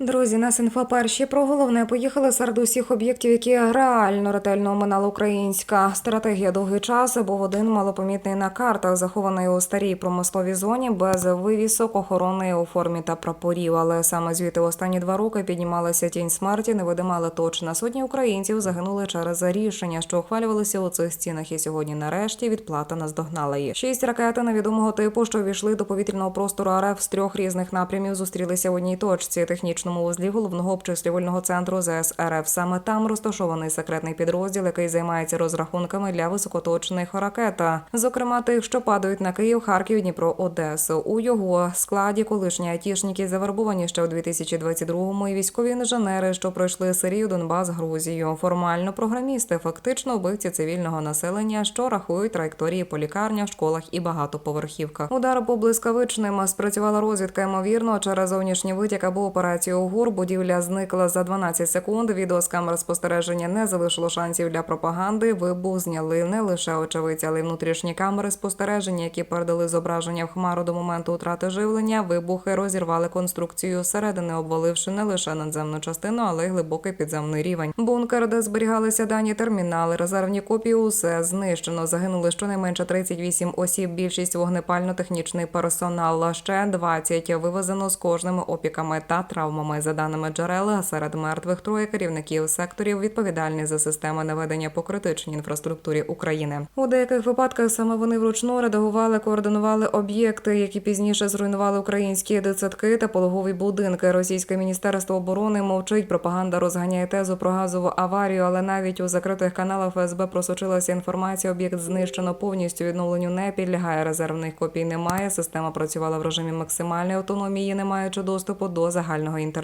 Друзі, нас інфа перші про головне поїхали серед усіх об'єктів, які реально ретельно оминала українська стратегія довгий час. Був один малопомітний на картах, захований у старій промисловій зоні без вивісок охорони у формі та прапорів. Але саме звідти останні два роки піднімалася тінь смерті, невидима, але точна. Сотні українців загинули через рішення, що ухвалювалися у цих стінах. І сьогодні, нарешті, відплата наздогнала їх. Шість ракет невідомого типу, що війшли до повітряного простору РФ з трьох різних напрямів, зустрілися в одній точці технічному узлі головного обчислювального центру ЗС РФ. Саме там розташований секретний підрозділ, який займається розрахунками для високоточних ракет. Зокрема, тих, що падають на Київ, Харків, Дніпро, Одесу. У його складі колишні айтішники завербовані ще у 2022-му і військові інженери, що пройшли Сирію, Донбас, Грузію. Формально програмісти, фактично вбивці цивільного населення, що рахують траєкторії по лікарнях, школах і багатоповерхівках. Удар по блискавичним спрацювала розвідка. Ймовірно, через зовнішній витік або операцію ГУР будівля зникла за 12 секунд. Відео з камер спостереження не залишило шансів для пропаганди. Вибух зняли не лише очевидці, але й внутрішні камери спостереження, які передали зображення в хмару до моменту утрати живлення. Вибухи розірвали конструкцію зсередини, обваливши не лише надземну частину, але й глибокий підземний рівень. Бункер, де зберігалися дані термінали, резервні копії, усе знищено. Загинули щонайменше 38 осіб. Більшість вогнепально-технічний персонал. Ще 20 вивезено з кожними опіками та травмами. За даними джерел, серед мертвих троє керівників секторів відповідальні за системи наведення по критичній інфраструктурі України. У деяких випадках саме вони вручну редагували, координували об'єкти, які пізніше зруйнували українські дитсадки та пологові будинки. Російське міністерство оборони мовчить. Пропаганда розганяє тезу про газову аварію, але навіть у закритих каналах ФСБ просочилася інформація. Об'єкт знищено повністю відновленню не підлягає. Резервних копій немає. Система працювала в режимі максимальної автономії, не маючи доступу до загального інтернету.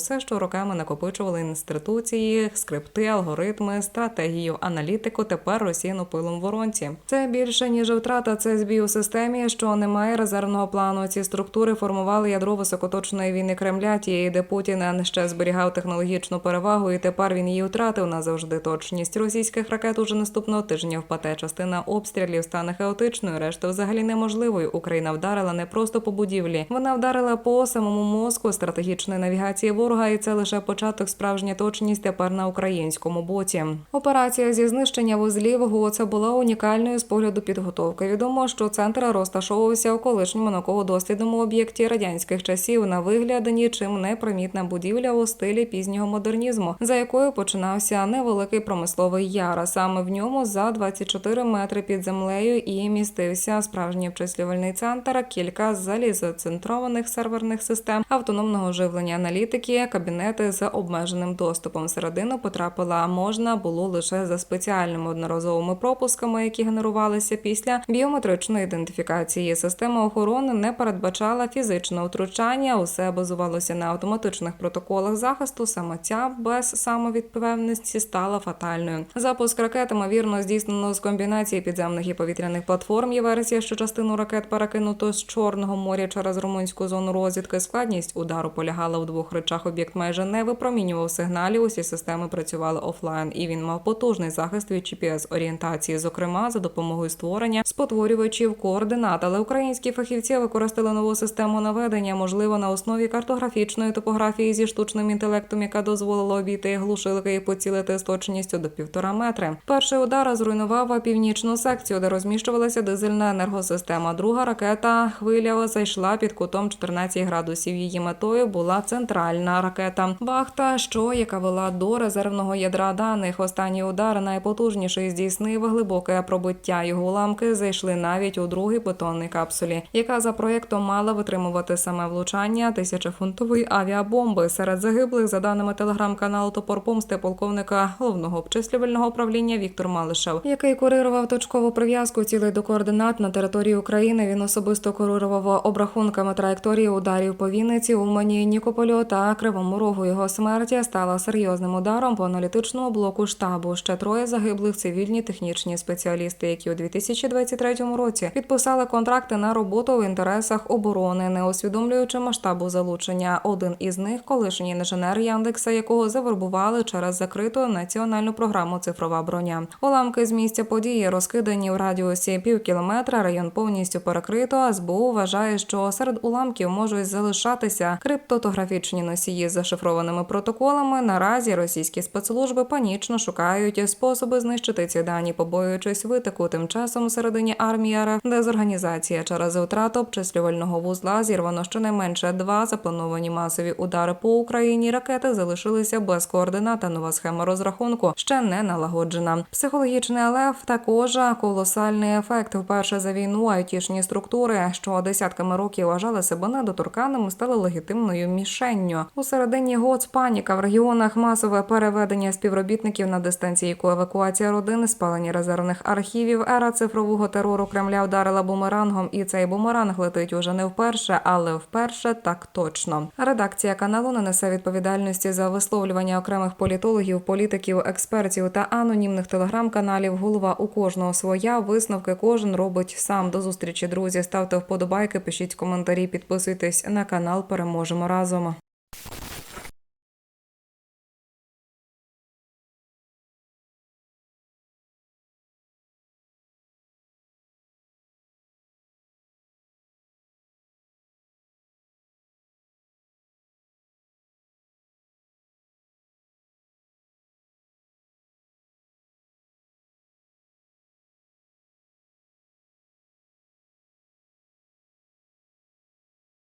Усе, що роками накопичували інституції, скрипти, алгоритми, стратегію, аналітику. Тепер розсіяно пилом воронці. Це більше ніж втрата. Це збій у системі, що немає резервного плану. Ці структури формували ядро високоточної війни Кремля, тієї, де Путін ще зберігав технологічну перевагу, і тепер він її втратив назавжди. Точність російських ракет уже наступного тижня впаде. Частина обстрілів стане хаотичною. Решта взагалі неможливою. Україна вдарила не просто по будівлі, вона вдарила по самому мозку стратегічної навігації ворога, і це лише початок справжня точність тепер на українському боці. Операція зі знищення вузлів ГОЦ була унікальною з погляду підготовки. Відомо, що центр розташовувався у колишньому науково-дослідному об'єкті радянських часів на вигляд нічим не примітна будівля у стилі пізнього модернізму, за якою починався невеликий промисловий яр. Саме в ньому за 24 метри під землею і містився справжній обчислювальний центр, кілька залізоцентрованих серверних систем, автономного живлення аналітики, кабінети з обмеженим доступом. Всередину потрапила можна було лише за спеціальними одноразовими пропусками, які генерувалися після біометричної ідентифікації. Система охорони не передбачала фізичного втручання. Усе базувалося на автоматичних протоколах захисту. Саме ця без самовідпевненості стала фатальною. Запуск ракет ймовірно здійснено з комбінації підземних і повітряних платформ. Є версія, що частину ракет перекинуто з Чорного моря через румунську зону розвідки. Складність удару полягала в двох речах. Об'єкт майже не випромінював сигналів. Усі системи працювали офлайн, і він мав потужний захист від gps орієнтації, зокрема за допомогою створення спотворювачів координат. Але українські фахівці використали нову систему наведення, можливо, на основі картографічної топографії зі штучним інтелектом, яка дозволила обійти глушилки і поцілити з точністю до півтора метри. Перший удар зруйнував північну секцію, де розміщувалася дизельна енергосистема. Друга ракета хвиля зайшла під кутом 14 градусів. Її метою була центральна ракета Бахта, що яка вела до резервного ядра даних. Останній удар найпотужніший здійснив глибоке пробиття. Його уламки зайшли навіть у другий бетонний капсулі, яка за проєктом мала витримувати саме влучання тисячофунтової авіабомби. Серед загиблих, за даними телеграм-каналу Топор Помсти, полковника головного обчислювального управління Віктор Малишев, який курирував точкову прив'язку цілей до координат на території України. Він особисто курирував обрахунками траєкторії ударів по Вінниці, Умані, Нікополю та Кривому Рогу. Його смерть стала серйозним ударом по аналітичному блоку штабу. Ще троє загиблих цивільні технічні спеціалісти, які у 2023 році підписали контракти на роботу в інтересах оборони, не усвідомлюючи масштабу залучення. Один із них колишній інженер Яндекса, якого завербували через закриту національну програму Цифрова броня. Уламки з місця події розкидані в радіусі пів кілометра. Район повністю перекрито. А СБУ вважає, що серед уламків можуть залишатися криптотографічні критичні носії з зашифрованими протоколами. Наразі російські спецслужби панічно шукають способи знищити ці дані, побоюючись витоку. Тим часом у середині армії РФ дезорганізація через втрату обчислювального вузла зірвано щонайменше два заплановані масові удари по Україні. Ракети залишилися без координат. Нова схема розрахунку ще не налагоджена. Психологічний алеф також колосальний ефект. Вперше за війну айтішні структури, що десятками років вважали себе недоторканими, стали легітимною мішенню. У середині ГОЦ паніка в регіонах масове переведення співробітників на дистанційку, евакуація родин, спалення резервних архівів. Ера цифрового терору Кремля вдарила бумерангом, і цей бумеранг летить уже не вперше, але вперше так точно. Редакція каналу не несе відповідальності за висловлювання окремих політологів, політиків, експертів та анонімних телеграм-каналів. Голова у кожного своя. Висновки кожен робить сам. До зустрічі, друзі. Ставте вподобайки, пишіть коментарі, підписуйтесь на канал. Переможемо разом.